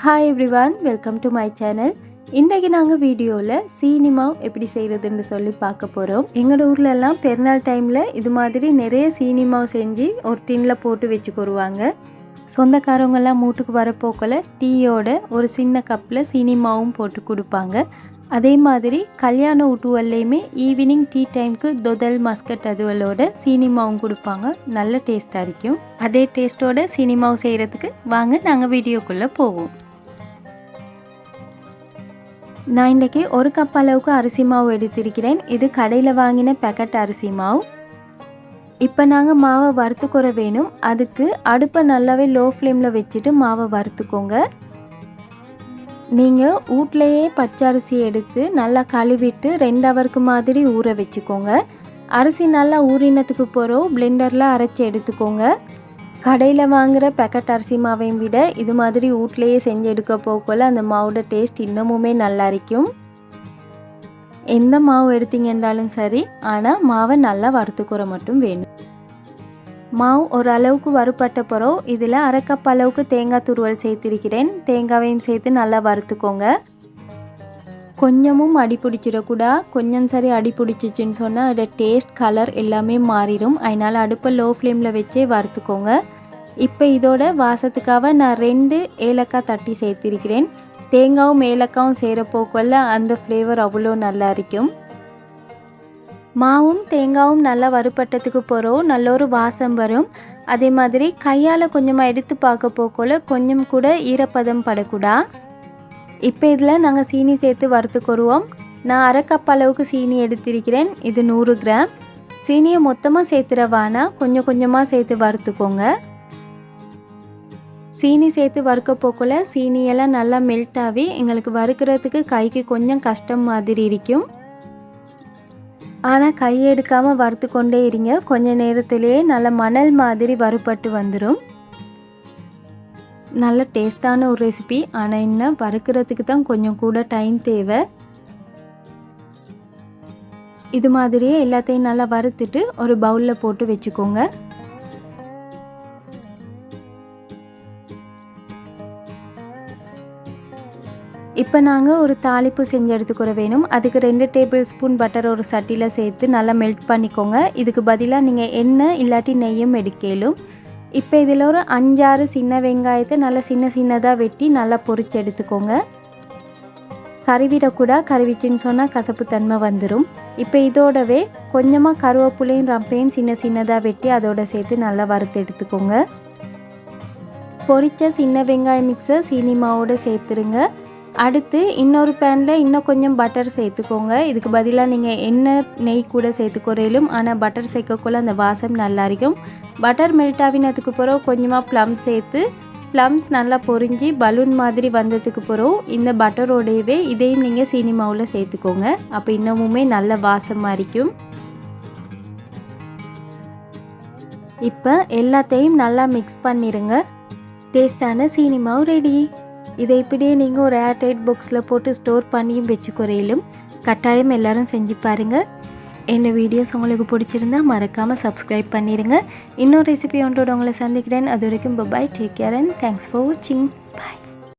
Hi everyone welcome to my channel இன்றைக்கு நாங்கள் வீடியோவில் சீனிமா எப்படி செய்கிறதுன்னு சொல்லி பார்க்க போகிறோம் எங்களோட ஊர்லெல்லாம் பெருநாள் டைமில் இது மாதிரி நிறைய சினிமாவு செஞ்சு ஒரு டின்னில் போட்டு வச்சுக்கிடுவாங்க சொந்தக்காரவங்கெல்லாம் மூட்டுக்கு வரப்போக்கில் டீயோட ஒரு சின்ன கப்பில் சீனிமாவும் போட்டு கொடுப்பாங்க. அதே மாதிரி கல்யாண ஊட்டுவல்லையுமே ஈவினிங் டீ டைம்க்கு தொதல் மஸ்கட் அதுவலோட சீனிமாவும் கொடுப்பாங்க. நல்ல டேஸ்ட்டாக இருக்கும். அதே டேஸ்ட்டோட சினிமாவும் செய்கிறதுக்கு வாங்க நாங்கள் வீடியோக்குள்ளே போவோம். நான் இன்றைக்கி ஒரு கப் அளவுக்கு அரிசி மாவு எடுத்திருக்கிறேன். இது கடையில் வாங்கின பேக்கெட் அரிசி மாவு. இப்போ நாங்கள் மாவை வறுத்துக்குற வேணும். அதுக்கு அடுப்பை நல்லாவே லோ ஃப்ளேமில் வச்சுட்டு மாவை வறுத்துக்கோங்க. நீங்கள் வீட்லையே பச்சரிசி எடுத்து நல்லா கழுவிட்டு ரெண்டு ஹவருக்கு மாதிரி ஊற வச்சுக்கோங்க. அரிசி நல்லா ஊறினத்துக்கு போகிறோம் பிளெண்டரில் அரைச்சி எடுத்துக்கோங்க. கடையில் வாங்குகிற பேக்கெட் அரிசி மாவையும் விட இது மாதிரி வீட்லேயே செஞ்சு எடுக்க போகல அந்த மாவோட டேஸ்ட் இன்னமுமே நல்லா இருக்கும் எந்த மாவு எடுத்தீங்கன்றாலும் சரி ஆனால் மாவை நல்லா வறுத்துக்கூற மட்டும் வேணும். மாவு ஓரளவுக்கு வறுப்பட்ட பிறகு இதில் அரை அளவுக்கு தேங்காய் துருவல் சேர்த்திருக்கிறேன். தேங்காவையும் சேர்த்து நல்லா வறுத்துக்கோங்க. கொஞ்சமும் அடி பிடிச்சிடக்கூடா. கொஞ்சம் சரி அடி பிடிச்சிச்சின்னு சொன்னால் அதோட டேஸ்ட் கலர் எல்லாமே மாறிடும். அதனால் அடுப்பை லோ ஃப்ளேமில் வச்சே வறுத்துக்கோங்க. இப்போ இதோட வாசத்துக்காக நான் ரெண்டு ஏலக்காய் தட்டி சேர்த்திருக்கிறேன். தேங்காவும் ஏலக்காவும் சேரப்போக்கொள்ள அந்த ஃப்ளேவர் அவ்வளோ நல்லா இருக்கும் மாவும் தேங்காவும் நல்லா வறுபட்டத்துக்கு போகிறோம் நல்ல ஒரு வாசம் வரும். அதே மாதிரி கையால் கொஞ்சமாக எடுத்து பார்க்க போக்கோல கொஞ்சம் கூட ஈரப்பதம் படக்கூடா. இப்போ இதில் நாங்கள் சீனி சேர்த்து வறுத்துக்கொருவோம் நான் அரை கப் அளவுக்கு சீனி எடுத்திருக்கிறேன். இது நூறு கிராம். சீனியை மொத்தமாக சேர்த்துறவானா கொஞ்சம் கொஞ்சமாக சேர்த்து வறுத்துக்கோங்க. சீனி சேர்த்து வறுக்க போக்குள்ள சீனியெல்லாம் நல்லா மெல்ட் ஆகி எங்களுக்கு வறுக்கிறதுக்கு கைக்கு கொஞ்சம் கஷ்டம் மாதிரி இருக்கும். ஆனால் கையை எடுக்காமல் வறுத்து கொண்டே இருங்க. கொஞ்ச நேரத்திலேயே நல்ல மணல் மாதிரி வறுபட்டு வந்துடும் நல்ல டேஸ்டான ஒரு ரெசிபி ஆனால் என்ன வறுக்கிறதுக்கு தான் கொஞ்சம் கூட டைம் தேவை. இது மாதிரியே எல்லாத்தையும் நல்லா வறுத்துட்டு ஒரு பவுலில் போட்டு வச்சுக்கோங்க. இப்போ நாங்கள் ஒரு தாளிப்பு செஞ்சு எடுத்துக்கிற வேணும். அதுக்கு ரெண்டு டேபிள் ஸ்பூன் பட்டர் ஒரு சட்டியில் சேர்த்து நல்லா மெல்ட் பண்ணிக்கோங்க. இதுக்கு பதிலாக நீங்கள் எண்ணெய் இல்லாட்டி நெய்யும் எடுக்கலும். இப்போ இதில் ஒரு அஞ்சாறு சின்ன வெங்காயத்தை நல்லா சின்ன சின்னதாக வெட்டி நல்லா பொறிச்சு எடுத்துக்கோங்க. கருவிடக்கூட கருவிச்சின்னு சொன்னால் கசப்பு தன்மை வந்துடும் இப்போ இதோடவே கொஞ்சமாக கருவேப்பிலையும் ரம்பையும் சின்ன சின்னதாக வெட்டி அதோட சேர்த்து நல்லா வறுத்து எடுத்துக்கோங்க. பொரித்த சின்ன வெங்காய மிக்ஸை சீனி மாவோடு சேர்த்துருங்க. அடுத்து இன்னொரு பேனில் இன்னும் கொஞ்சம் பட்டர் சேர்த்துக்கோங்க. இதுக்கு பதிலாக நீங்கள் என்ன நெய் கூட சேர்த்துக்கொறையிலும் ஆனால் பட்டர் சேர்க்கக்குள்ள அந்த வாசம் நல்லா இருக்கும். பட்டர் மெல்ட் ஆகினதுக்கு பிறகு கொஞ்சமாக ப்ளம் சேர்த்து ப்ளம்ஸ் நல்லா பொரிஞ்சு பலூன் மாதிரி வந்ததுக்கு பிறகு இந்த பட்டரோடையவே இதையும் நீங்கள் சீனி மாவில் சேர்த்துக்கோங்க. அப்போ இன்னமுமே நல்ல வாசமாக இருக்கும். இப்போ எல்லாத்தையும் நல்லா மிக்ஸ் பண்ணிடுங்க டேஸ்டான சீனி மாவு ரெடி இதை இப்படியே நீங்கள் ஒரு ஏர்டைட் பாக்ஸில் போட்டு ஸ்டோர் பண்ணியும் வச்சுக்குறையிலும் கட்டாயம் எல்லோரும் செஞ்சு பாருங்கள் என்ன வீடியோஸ் உங்களுக்கு பிடிச்சிருந்தா மறக்காமல் சப்ஸ்கிரைப் பண்ணிடுங்க இன்னொரு ரெசிபி ஒன்றோட உங்களை சந்திக்கிறேன். அது வரைக்கும் bye bye take care and thanks for வாட்சிங் பாய்